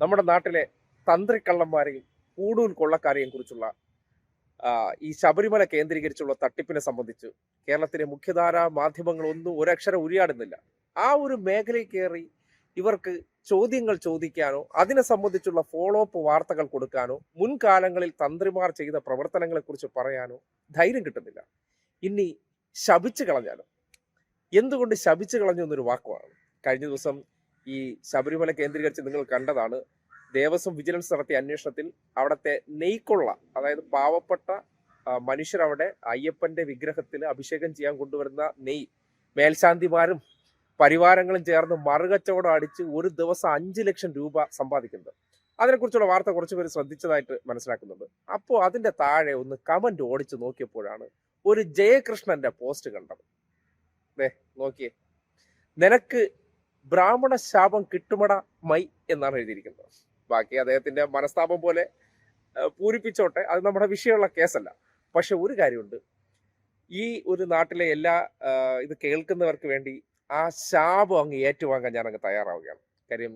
നമ്മുടെ നാട്ടിലെ തന്ത്രിക്കള്ളന്മാരെയും കൂടുതൽ കൊള്ളക്കാരെയും കുറിച്ചുള്ള ഈ ശബരിമല കേന്ദ്രീകരിച്ചുള്ള തട്ടിപ്പിനെ സംബന്ധിച്ച് കേരളത്തിലെ മുഖ്യധാരാ മാധ്യമങ്ങളൊന്നും ഒരക്ഷരം ഉരിയാടുന്നില്ല. ആ ഒരു മേഖലയിൽ കയറി ഇവർക്ക് ചോദ്യങ്ങൾ ചോദിക്കാനോ അതിനെ സംബന്ധിച്ചുള്ള ഫോളോ അപ്പ് വാർത്തകൾ കൊടുക്കാനോ മുൻകാലങ്ങളിൽ തന്ത്രിമാർ ചെയ്ത പ്രവർത്തനങ്ങളെക്കുറിച്ച് പറയാനോ ധൈര്യം കിട്ടുന്നില്ല. ഇനി ശപിച്ചു കളഞ്ഞാലോ? എന്തുകൊണ്ട് ശപിച്ചു കളഞ്ഞു എന്നൊരു വാക്കുമാണ് കഴിഞ്ഞ ദിവസം ഈ ശബരിമല കേന്ദ്രീകരിച്ച് നിങ്ങൾ കണ്ടതാണ്. ദേവസ്വം വിജിലൻസ് നടത്തിയ അന്വേഷണത്തിൽ അവിടുത്തെ നെയ്ക്കൊള്ള അതായത് പാവപ്പെട്ട മനുഷ്യർ അവിടെ അയ്യപ്പന്റെ വിഗ്രഹത്തിൽ അഭിഷേകം ചെയ്യാൻ കൊണ്ടുവരുന്ന നെയ് മേൽശാന്തിമാരും പരിവാരങ്ങളും ചേർന്ന് മറുകച്ചവടം അടിച്ച് ഒരു ദിവസം അഞ്ച് ലക്ഷം രൂപ സമ്പാദിക്കുന്നത് അതിനെക്കുറിച്ചുള്ള വാർത്ത കുറച്ച് പേര് ശ്രദ്ധിച്ചതായിട്ട് മനസ്സിലാക്കുന്നുണ്ട്. അപ്പോൾ അതിന്റെ താഴെ ഒന്ന് കമന്റ് ഓടിച്ച് നോക്കിയപ്പോഴാണ് ഒരു ജയകൃഷ്ണന്റെ പോസ്റ്റ് കണ്ടത്. നോക്കിയേ. നിനക്ക് ബ്രാഹ്മണ ശാപം കിട്ടുമട മൈ എന്നാണ് എഴുതിയിരിക്കുന്നത്. ബാക്കി അദ്ദേഹത്തിന്റെ മനസ്താപം പോലെ പൂരിപ്പിച്ചോട്ടെ. അത് നമ്മുടെ വിഷയമുള്ള കേസല്ല. പക്ഷെ ഒരു കാര്യമുണ്ട്. ഈ ഒരു നാട്ടിലെ എല്ലാ ഇത് കേൾക്കുന്നവർക്ക് വേണ്ടി ആ ശാപം അങ്ങ് ഏറ്റുവാങ്ങാൻ ഞാൻ അങ്ങ് തയ്യാറാവുകയാണ്. കാര്യം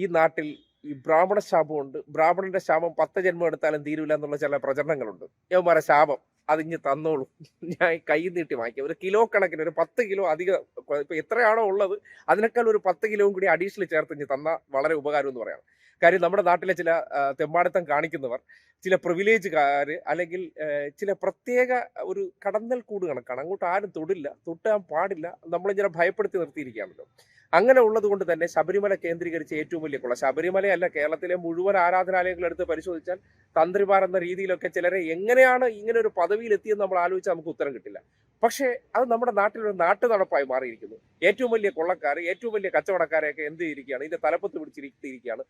ഈ നാട്ടിൽ ഈ ബ്രാഹ്മണ ശാപമുണ്ട് ബ്രാഹ്മണന്റെ ശാപം പത്ത് ജന്മം എടുത്താലും തീരൂല എന്നുള്ള ചില പ്രചരണങ്ങളുണ്ട്. യവന്മാരെ ശാപം. അതിഞ്ഞ് തന്നോളൂ. ഞാൻ കൈ നീട്ടി വാങ്ങിക്കാം. ഒരു കിലോ കണക്കിന് ഒരു പത്ത് കിലോ അധികം ഇപ്പം എത്രയാണോ ഉള്ളത് അതിനേക്കാൾ ഒരു പത്ത് കിലോയും കൂടി അഡീഷണൽ ചേർത്ത് ഇഞ്ഞ് തന്ന വളരെ ഉപകാരം എന്ന് പറയാം. കാര്യം നമ്മുടെ നാട്ടിലെ ചില തെമ്പാടിത്തം കാണിക്കുന്നവർ ചില പ്രിവിലേജുകാർ അല്ലെങ്കിൽ ചില പ്രത്യേക ഒരു കടന്നൽ കൂട് കണക്കാണ്. അങ്ങോട്ട് ആരും തൊടില്ല തൊട്ടാൻ പാടില്ല നമ്മളിങ്ങനെ ഭയപ്പെടുത്തി നിർത്തിയിരിക്കുകയാണല്ലോ. അങ്ങനെ ഉള്ളത് കൊണ്ട് തന്നെ ശബരിമല കേന്ദ്രീകരിച്ച് ഏറ്റവും വലിയ കൊള്ള ശബരിമലയല്ല കേരളത്തിലെ മുഴുവൻ ആരാധനാലയങ്ങൾ എടുത്ത് പരിശോധിച്ചാൽ തന്ത്രിമാർ എന്ന രീതിയിലൊക്കെ ചിലരെ എങ്ങനെയാണ് ഇങ്ങനെ ഒരു പദവിയിൽ എത്തിയെന്ന് നമ്മൾ ആലോചിച്ചാൽ നമുക്ക് ഉത്തരം കിട്ടില്ല. പക്ഷേ അത് നമ്മുടെ നാട്ടിലൊരു നാട്ടു നടപ്പായി മാറിയിരിക്കുന്നു. ഏറ്റവും വലിയ കൊള്ളക്കാർ ഏറ്റവും വലിയ കച്ചവടക്കാരെയൊക്കെ എന്ത് ചെയ്തിരിക്കുകയാണ്? ഇതിന്റെ തലപ്പത്ത് പിടിച്ചിരിക്കുകയാണ്.